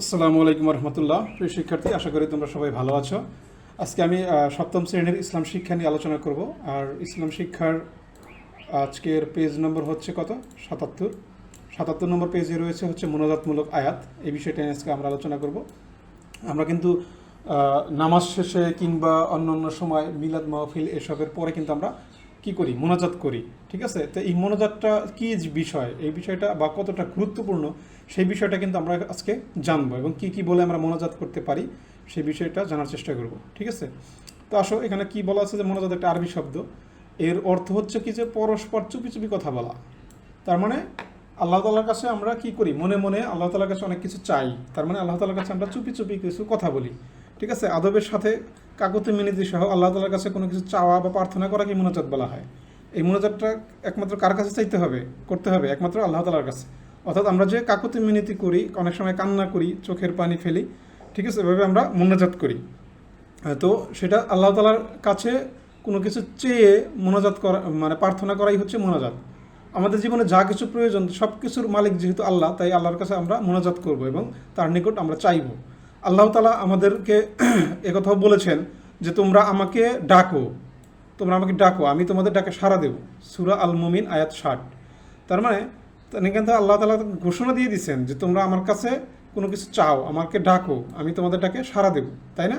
আসসালামু আলাইকুম রহমতুল্লাহ। প্রিয় শিক্ষার্থী, আশা করি তোমরা সবাই ভালো আছো। আজকে আমি সপ্তম শ্রেণির ইসলাম শিক্ষা নিয়ে আলোচনা করব। আর ইসলাম শিক্ষার আজকের পেজ নম্বর হচ্ছে কত? সাতাত্তর। সাতাত্তর নম্বর পেজে রয়েছে হচ্ছে মনোজাতমূলক আয়াত। এই বিষয়টা আজকে আমরা আলোচনা করব। আমরা কিন্তু নামাজ শেষে কিংবা অন্য অন্য সময় মিলাদ মাহফিল এসবের পরে কিন্তু আমরা কি করি? মোনাজাত করি। ঠিক আছে? তো এই মোনাজাতটা কি বিষয়? এই বিষয়টা বা কতটা গুরুত্বপূর্ণ? সেই বিষয়টা কিন্তু আমরা আজকে জানব এবং কি কি বলে আমরা মোনাজাত করতে পারি সেই বিষয়টা জানার চেষ্টা করব, ঠিক আছে? তো আসো, এখানে কি বলা আছে যে মোনাজাত একটা আরবি শব্দ? এর অর্থ হচ্ছে কি যে পরস্পর চুপি চুপি কথা বলা। তার মানে আল্লাহ তালার কাছে আমরা কি করি? মনে মনে আল্লাহ তালার কাছে অনেক কিছু চাই। তার মানে আল্লাহ তালার কাছে আমরা চুপি চুপি কিছু কথা বলি, ঠিক আছে? আদবের সাথে কাকুতি মিনিতি সহ আল্লাহ তালার কাছে কোনো কিছু চাওয়া বা প্রার্থনা করা কি মোনাজাত বলা হয়? এই মোনাজাতটা একমাত্র কার কাছে চাইতে হবে? করতে হবে, একমাত্র আল্লাহ তালার কাছে। অর্থাৎ আমরা যে কাকুতি মিনিতি করি, অনেক সময় কান্না করি, চোখের পানি ফেলি, ঠিক আছে, এভাবে আমরা মোনাজাত করি। তো সেটা আল্লাহ তালার কাছে কোনো কিছু চেয়ে মোনাজাত করা মানে প্রার্থনা করাই হচ্ছে মোনাজাত। আমাদের জীবনে যা কিছু প্রয়োজন সব কিছুর মালিক যেহেতু আল্লাহ, তাই আল্লাহর কাছে আমরা মোনাজাত করব এবং তার নিকট আমরা চাইব। আল্লাহ তালা আমাদেরকে একথাও বলেছেন যে, তোমরা আমাকে ডাকো, তোমরা আমাকে ডাকো, আমি তোমাদের ডাকে সাড়া দেব। সুরা আল মুমিন আয়াত ষাট। তার মানে এখান আল্লাহ তালা ঘোষণা দিয়ে দিচ্ছেন যে তোমরা আমার কাছে কোনো কিছু চাও, আমাকে ডাকো, আমি তোমাদের ডাকে সাড়া দেব, তাই না?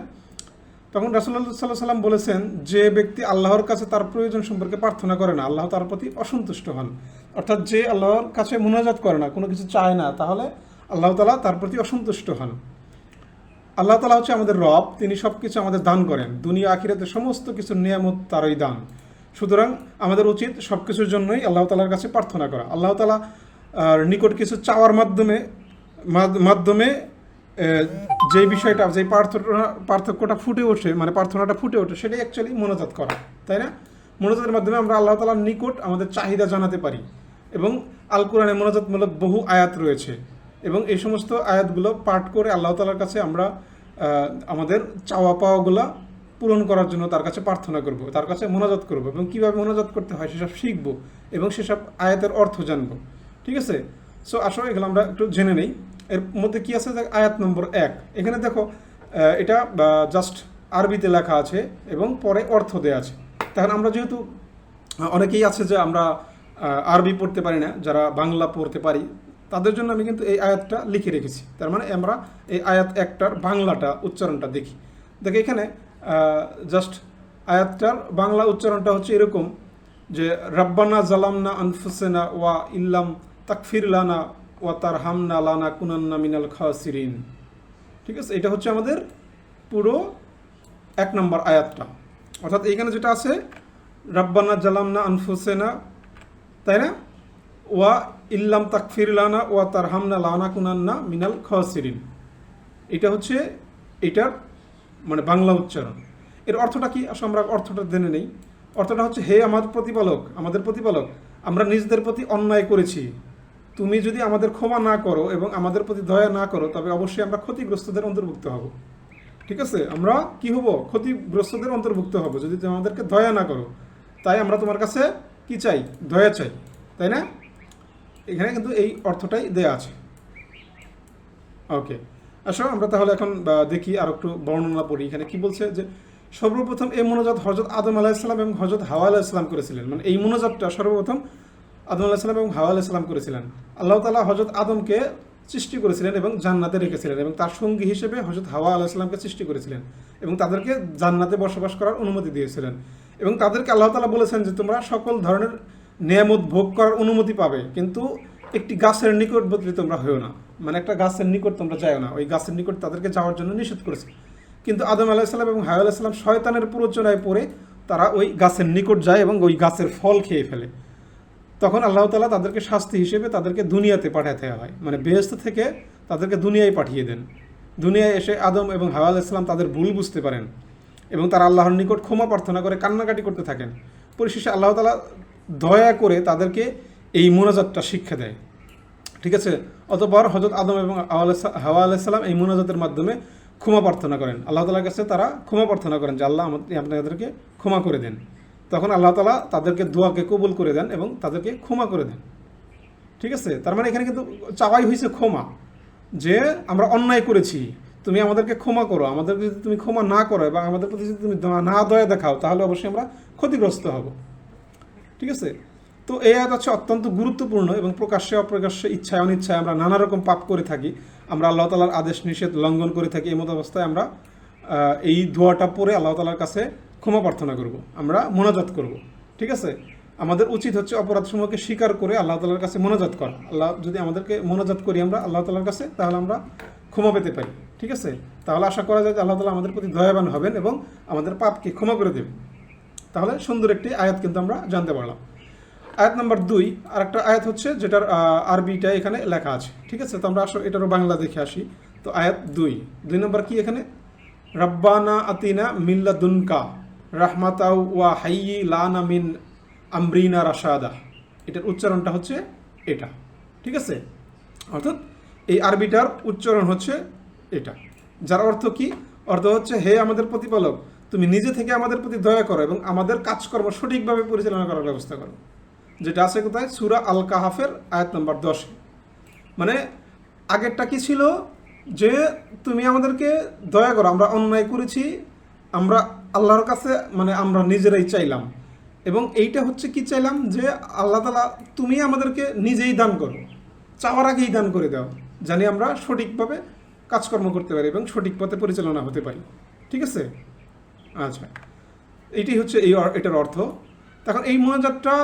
তখন রাসুল্লাহ সাল্লাহ সাল্লাম বলেছেন, যে ব্যক্তি আল্লাহর কাছে তার প্রয়োজন সম্পর্কে প্রার্থনা করে না, আল্লাহ তার প্রতি অসন্তুষ্ট হন। অর্থাৎ যে আল্লাহর কাছে মোনাজাত করে না, কোনো কিছু চায় না, তাহলে আল্লাহ তালা তার প্রতি অসন্তুষ্ট হন। আল্লাহ তালা হচ্ছে আমাদের রব, তিনি সব কিছু আমাদের দান করেন। দুনিয়া, আখিরাতে সমস্ত কিছু নিয়ামত তারই দান। সুতরাং আমাদের উচিত সব কিছুর জন্যই আল্লাহ তালার কাছে প্রার্থনা করা। আল্লাহ তালা নিকট কিছু চাওয়ার মাধ্যমে মাধ্যমে যে বিষয়টা, যে পার্থক্যটা পার্থক্যটা ফুটে ওঠে মানে প্রার্থনাটা ফুটে ওঠে, সেটাই অ্যাকচুয়ালি মনোজাত করা, তাই না? মনোজাতের মাধ্যমে আমরা আল্লাহ তালার নিকট আমাদের চাহিদা জানাতে পারি এবং আল কোরআনে মনোজাতমূলক বহু আয়াত রয়েছে এবং এই সমস্ত আয়াতগুলো পাঠ করে আল্লাহ তালার কাছে আমরা আমাদের চাওয়া পাওয়াগুলা পূরণ করার জন্য তার কাছে প্রার্থনা করব, তার কাছে মোনাজাত করব এবং কীভাবে মোনাজাত করতে হয় সেসব শিখব এবং সেসব আয়াতের অর্থ জানব। ঠিক আছে? সো আসলে এগুলো আমরা একটু জেনে নেই। এর মধ্যে কি আছে? আয়াত নম্বর এক। এখানে দেখো এটা জাস্ট আরবিতে লেখা আছে এবং পরে অর্থ দেওয়া আছে। তখন আমরা যেহেতু অনেকেই আছে যে আমরা আরবি পড়তে পারি না, যারা বাংলা পড়তে পারি, তাদের জন্য আমি কিন্তু এই আয়াতটা লিখে রেখেছি। তার মানে আমরা এই আয়াত একটার বাংলাটা, উচ্চারণটা দেখি। দেখো, এখানে জাস্ট আয়াতটার বাংলা উচ্চারণটা হচ্ছে এরকম যে, রাব্বানা জালামনা আনফুসেনা ওয়া ইল্লাম তাকফির লানা ওয়া তার হামনা লানা কুনান্না মিনাল খাসিরিন। ঠিক আছে? এটা হচ্ছে আমাদের পুরো এক নম্বর আয়াতটা। অর্থাৎ এইখানে যেটা আছে, রাব্বানা জালামনা আনফুসেনা তাই না? ওয়া ইল্লাম তাকফির লানা ওয়া তার হামনা লানা কুনান্না মিনাল খাসিরিন। এটা হচ্ছে, এটার মানে বাংলা উচ্চারণ। এর অর্থটা কি? আসলে আমরা অর্থটা জেনে নেই। অর্থটা হচ্ছে, হে আমার প্রতিপালক, আমাদের প্রতিপালক, আমরা নিজেদের প্রতি অন্যায় করেছি। তুমি যদি আমাদের ক্ষমা না করো এবং আমাদের প্রতি দয়া না করো, তবে অবশ্যই আমরা ক্ষতিগ্রস্তদের অন্তর্ভুক্ত হব। ঠিক আছে? আমরা কি হব? ক্ষতিগ্রস্তদের অন্তর্ভুক্ত হব। যদি তুমি আমাদেরকে দয়া না করো, তাই আমরা তোমার কাছে কি চাই? দয়া চাই। তাই না? এখানে কিন্তু এই অর্থটাই দেয়া আছে। ওকে। আসো, আমরা তাহলে এখন দেখি আর একটু বর্ণনা পড়ি। এখানে কি বলছে যে, সর্বপ্রথম এই মনোজাত হজরত আদম আলাহিসাল্লাম এবং হজরত হাওয়া আলাহিসাল্লাম করেছিলেন। মানে এই মনোজাতটা সর্বপ্রথম আদম আলাহিসাল্লাম এবং হাওয়া আলাহিসাল্লাম করেছিলেন। আল্লাহ তালা হজরত আদমকে সৃষ্টি করেছিলেন এবং জান্নাতে রেখেছিলেন এবং তার সঙ্গী হিসেবে হজরত হাওয়া আলাহিসাল্লামকে সৃষ্টি করেছিলেন এবং তাদেরকে জান্নাতে বসবাস করার অনুমতি দিয়েছিলেন। এবং তাদেরকে আল্লাহ তালা বলেছেন যে, তোমরা সকল ধরনের নিয়ামত ভোগ করার অনুমতি পাবে, কিন্তু একটি গাছের নিকটবর্তী তোমরা হয়েও না। মানে একটা গাছের নিকট তোমরা যাও না। ওই গাছের নিকট তাদেরকে যাওয়ার জন্য নিষেধ করেছে। কিন্তু আদম আলাহিসাল্লাম এবং হায় আলাহিসাল্লাম শয়তানের প্ররোচনায় পড়ে তারা ওই গাছের নিকট যায় এবং ওই গাছের ফল খেয়ে ফেলে। তখন আল্লাহ তালা তাদেরকে শাস্তি হিসেবে তাদেরকে দুনিয়াতে পাঠাতে হয়। মানে বেহেস্ত থেকে তাদেরকে দুনিয়ায় পাঠিয়ে দেন। দুনিয়ায় এসে আদম এবং হাওয়া ইসলাম তাদের ভুল বুঝতে পারেন এবং তারা আল্লাহর নিকট ক্ষমা প্রার্থনা করে, কান্নাকাটি করতে থাকেন। পরিশেষে আল্লাহ তালা দয়া করে তাদেরকে এই মোনাজাতটা শিক্ষা দেয়। ঠিক আছে? অতপর হজরত আদম এবং হাওয়া আলাইসাল্লাম এই মোনাজাতের মাধ্যমে ক্ষমা প্রার্থনা করেন। আল্লাহ তালার কাছে তারা ক্ষমা প্রার্থনা করেন যে আল্লাহ আমাদের আপনাদেরকে ক্ষমা করে দেন। তখন আল্লাহ তালা তাদেরকে দোয়াকে কবুল করে দেন এবং তাদেরকে ক্ষমা করে দেন। ঠিক আছে? তার মানে এখানে কিন্তু চাওয়াই হয়েছে ক্ষমা। যে আমরা অন্যায় করেছি, তুমি আমাদেরকে ক্ষমা করো আমাদেরকে যদি তুমি ক্ষমা না করো এবং আমাদের প্রতি যদি তুমি না দয়া দেখাও, তাহলে অবশ্যই আমরা ক্ষতিগ্রস্ত হব। ঠিক আছে? তো এই আয়াত হচ্ছে অত্যন্ত গুরুত্বপূর্ণ এবং প্রকাশ্যে অপ্রকাশ্যে ইচ্ছায় অনিচ্ছায় আমরা নানা রকম পাপ করে থাকি। আমরা আল্লাহ তালার আদেশ, নিষেধ লঙ্ঘন করে থাকি। এই মতো অবস্থায় আমরা এই দোয়াটা পরে আল্লাহ তালার কাছে ক্ষমা প্রার্থনা করব। আমরা মোনাজাত করব। ঠিক আছে? আমাদের উচিত হচ্ছে অপরাধ সমূহকে স্বীকার করে আল্লাহ তালার কাছে মোনাজাত করা। আল্লাহ, যদি আমাদেরকে মোনাজাত করি আমরা আল্লাহ তালার কাছে, তাহলে আমরা ক্ষমা পেতে পারি। ঠিক আছে? তাহলে আশা করা যায় যে আল্লাহ তালা আমাদের প্রতি দয়াবান হবেন এবং আমাদের পাপকে ক্ষমা করে দেবেন। তাহলে সুন্দর একটি আয়াত কিন্তু আমরা জানতে পারলাম। আয়াত নাম্বার দুই আর একটা আয়াত হচ্ছে যেটার আরবিটা এখানে লেখা আছে। ঠিক আছে? তো আমরা আসলে এটারও বাংলা দেখে আসি। তো আয়াত দুই দুই নম্বর কি এখানে? রব্বানা আতিনা মিল্লা দুনকা রাহমাতাউ ওয়া হাইয়ি লানা মিন আমরিনা রাশাদা। এটার উচ্চারণটা হচ্ছে এটা। ঠিক আছে? অর্থাৎ এই আরবিটার উচ্চারণ হচ্ছে এটা। যার অর্থ কি? অর্থ হচ্ছে, হে আমাদের প্রতিপালক, তুমি নিজে থেকে আমাদের প্রতি দয়া করো এবং আমাদের কাজকর্ম সঠিকভাবে পরিচালনা করার ব্যবস্থা করো। যেটা আছে কোথায়? সুরা আল কাহাফের আয়াত নম্বর দশে। মানে আগেরটা কি ছিল? যে তুমি আমাদেরকে দয়া করো, আমরা অন্যায় করেছি, আমরা আল্লাহর কাছে মানে আমরা নিজেরাই চাইলাম। এবং এইটা হচ্ছে কি চাইলাম? যে আল্লাহ তালা তুমি আমাদেরকে নিজেই দান করো। চাওয়ার আগেই দান করে দাও, জানি আমরা সঠিকভাবে কাজকর্ম করতে পারি এবং সঠিক পথে পরিচালনা হতে পারি। ঠিক আছে? আচ্ছা। এটি হচ্ছে এই এটার অর্থ। তখন এই মোনাজাতটা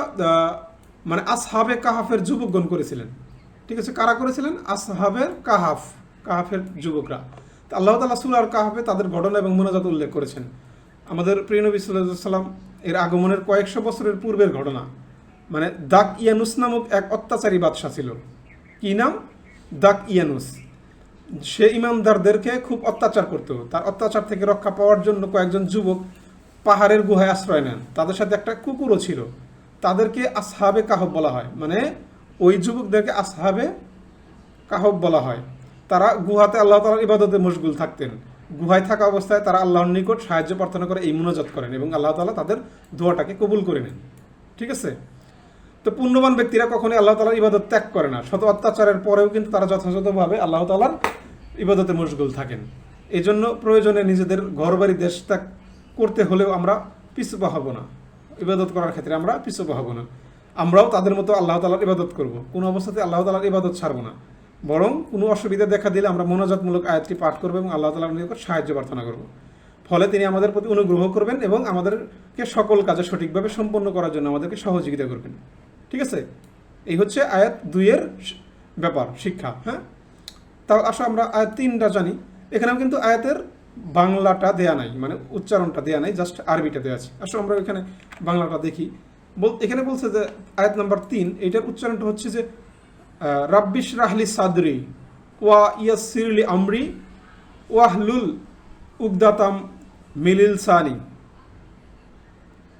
মানে আসহাবে কাহাফের যুবকগণ করেছিলেন। ঠিক আছে, কারা করেছিলেন? আসহাবের কাহাফ, কাহাফের যুবকরা। আল্লাহ তালা সুলার কাহাফে তাদের ঘটনা এবং মোনাজাত উল্লেখ করেছেন। আমাদের প্রিয় নবী সাল্লাহ সাল্লাম এর আগমনের কয়েকশো বছরের পূর্বের ঘটনা। মানে দাক ইয়ানুস নামক এক অত্যাচারী বাদশাহ ছিল। কি নাম? দাক ইয়ানুস। সে ইমানদারদেরকে খুব অত্যাচার করতো। তার অত্যাচার থেকে রক্ষা পাওয়ার জন্য কয়েকজন যুবক পাহাড়ের গুহায় আশ্রয় নেন। তাদের সাথে একটা কুকুরও ছিল। তাদেরকে আসহাবে কাহব বলা হয়। মানে ওই যুবকদেরকে আসহাবে কাহব বলা হয়। তারা গুহাতে আল্লাহ তালার ইবাদতে মশগুল থাকতেন। গুহায় থাকা অবস্থায় তারা আল্লাহর নিকট সাহায্য প্রার্থনা করে, এই মুনাজাত করেন এবং আল্লাহ তালা তাদের দোয়াটাকে কবুল করে নেন। ঠিক আছে? তো পুণ্যবান ব্যক্তিরা কখনোই আল্লাহ তালার ইবাদত ত্যাগ করে না। শত অত্যাচারের পরেও কিন্তু তারা যথাযথভাবে আল্লাহ তালার ইবাদতে মশগুল থাকেন। এই জন্য প্রয়োজনে নিজেদের ঘরবাড়ি দেশ ত্যাগ করতে হলেও আমরা পিছুপা হব না। ইবাদত করার ক্ষেত্রে আমরা পিছুপা হব না। আমরাও তাদের মতো আল্লাহ তালার ইবাদত করব। কোনো অবস্থাতে আল্লাহ তালার ইবাদত ছাড়বো না। বরং কোনো অসুবিধা দেখা দিলে আমরা মনোজাতমূলক আয়াতটি পাঠ করব এবং আল্লাহ তালার নিকট সাহায্য প্রার্থনা করব। ফলে তিনি আমাদের প্রতি অনুগ্রহ করবেন এবং আমাদেরকে সকল কাজে সঠিকভাবে সম্পন্ন করার জন্য আমাদেরকে সহযোগিতা করবেন। ঠিক আছে? এই হচ্ছে আয়াত দুইয়ের ব্যাপার, শিক্ষা হ্যাঁ? তাও আসো আমরা আয়াত তিনটা জানি। এখানেও কিন্তু আয়াতের বাংলাটা দেয়া নাই মানে উচ্চারণটা দেয়া নাই জাস্ট আরবিটা দেওয়া আছে। আসলে আমরা এখানে বাংলাটা দেখি। বল এখানে বলছে যে আয়াত নাম্বার তিন, এইটার উচ্চারণটা হচ্ছে যে রাব্বিশ রাহলি সাদরি ওয়া ইয়াসিরলি আমরি ওয়াহলুল উগদাতাম মিলিল সানি।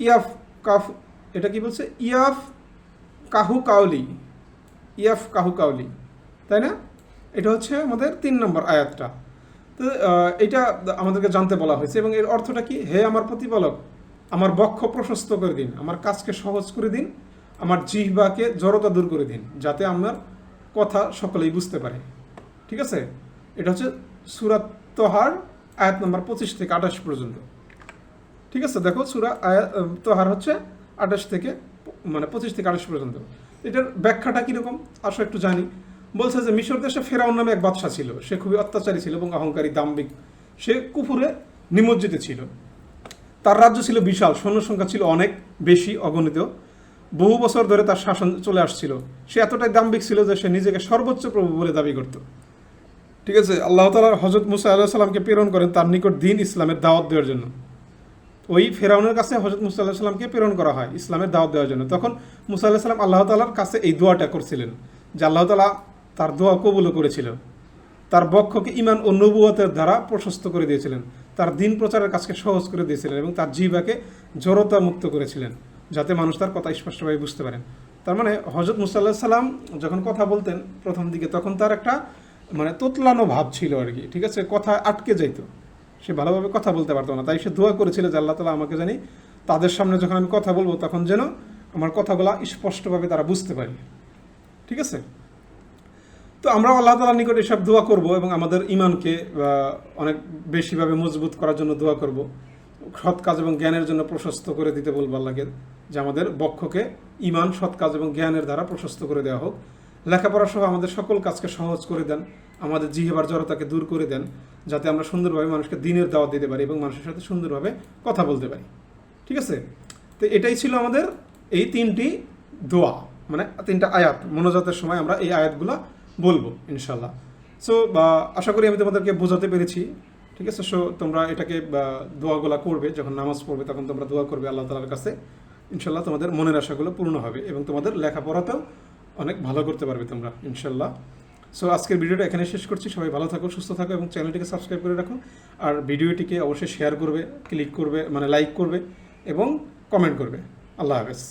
ইয়াফ কাফ, এটা কি বলছে? ইয়াফ কাহু কাউলি, ইয়াফ কাহু কাউলি, তাই না? এটা হচ্ছে আমাদের তিন নম্বর আয়াতটা। তো এটা আমাদেরকে জানতে বলা হয়েছে এবং এর অর্থটা কি? হে আমার প্রতিপালক আমার বক্ষ প্রশস্ত করে দিন আমার কাজকে সহজ করে দিন আমার জিহ্বাকে জড়তা দূর করে দিন যাতে আমার কথা সকলেই বুঝতে পারে। ঠিক আছে? এটা হচ্ছে সুরাত তোহার আয়াত নম্বর পঁচিশ থেকে আঠাশ পর্যন্ত। ঠিক আছে? দেখো সুরা আয়া আহ, তোহার হচ্ছে আঠাশ থেকে মানে পঁচিশ থেকে আঠাশ পর্যন্ত। এটার ব্যাখ্যাটা কীরকম? আসো একটু জানি। বলছে যে মিশর দেশে ফেরাউন নামে এক বাদশা ছিল। সে খুবই অত্যাচারী ছিল এবং অহংকারী দাম্বিক সে কুপুরে নিমজ্জিত ছিল। তার রাজ্য ছিল বিশাল সৈন্য সংখ্যা ছিল অনেক, বেশি, অগণিত। বহু বছর ধরে তার শাসন চলে আসছিল। সে এতটাই দাম্বিক ছিল যে সে নিজেকে সর্বোচ্চ প্রভু বলে দাবি করত। ঠিক আছে, আল্লাহ তালা হজরত মুসা আল্লাহ সাল্লামকে প্রেরণ করেন তার নিকট দিন ইসলামের দাওয়াত দেওয়ার জন্য। ওই ফেরাউনের কাছে হজরত মুসা আল্লাহ সাল্লামকে প্রেরণ করা হয় ইসলামের দাওয়াত দেওয়ার জন্য। তখন মুসা আল্লাহ সাল্লাম আল্লাহ তালার কাছে এই দোয়াটা করছিলেন যে আল্লাহ তালা তার দোয়া কবুলও করেছিল। তার বক্ষকে ইমান ও নবুয়তের দ্বারা প্রশস্ত করে দিয়েছিলেন। তার দিন প্রচারের কাজকে সহজ করে দিয়েছিলেন এবং তার জিবাকে জড়তা মুক্ত করেছিলেন, যাতে মানুষ তার কথা স্পষ্টভাবে বুঝতে পারেন। তার মানে হজরত মুসাল্লাহ সাল্লাম যখন কথা বলতেন প্রথম দিকে, তখন তার একটা মানে তোতলানো ভাব ছিল আর কি, ঠিক আছে? কথা আটকে যাইতো। সে ভালোভাবে কথা বলতে পারতো না, তাই সে দোয়া করেছিল যে আল্লাহ তালা আমাকে জানি তাদের সামনে যখন আমি কথা বলব, তখন যেন আমার কথাগুলো স্পষ্টভাবে তারা বুঝতে পারে। ঠিক আছে? তো আমরা আল্লাহ তালার নিকট এসব দোয়া করব এবং আমাদের ইমানকে অনেক বেশিভাবে মজবুত করার জন্য দোয়া করব। সৎ কাজ এবং জ্ঞানের জন্য প্রশস্ত করে দিতে বলব আল্লাহকে, যে আমাদের বক্ষকে ইমান সৎ কাজ এবং জ্ঞানের দ্বারা প্রশস্ত করে দেওয়া হোক। লেখাপড়া সহ আমাদের সকল কাজকে সহজ করে দেন, আমাদের জিহেবার জড়তাকে দূর করে দেন, যাতে আমরা সুন্দরভাবে মানুষকে দিনের দাওয়াত দিতে পারি এবং মানুষের সাথে সুন্দরভাবে কথা বলতে পারি। ঠিক আছে? তো এটাই ছিল আমাদের এই তিনটি দোয়া মানে তিনটা আয়াত। মনোজাতের সময় আমরা এই আয়াতগুলো বলব ইনশাল্লাহ সো আশা করি আমি তোমাদেরকে বোঝাতে পেরেছি, ঠিক আছে? সো তোমরা এটাকে দোয়াগুলা করবে, যখন নামাজ পড়বে, তখন তোমরা দোয়া করবে আল্লাহ তালার কাছে। ইনশাল্লাহ তোমাদের মনের আশাগুলো পূর্ণ হবে এবং তোমাদের লেখাপড়াতেও অনেক ভালো করতে পারবে তোমরা ইনশাল্লাহ সো আজকের ভিডিওটা এখানে শেষ করছি। সবাই ভালো থাকো, সুস্থ থাকো এবং চ্যানেলটিকে সাবস্ক্রাইব করে রাখো। আর ভিডিওটিকে অবশ্যই শেয়ার করবে, ক্লিক করবে মানে লাইক করবে এবং কমেন্ট করবে। আল্লাহ হাফেজ।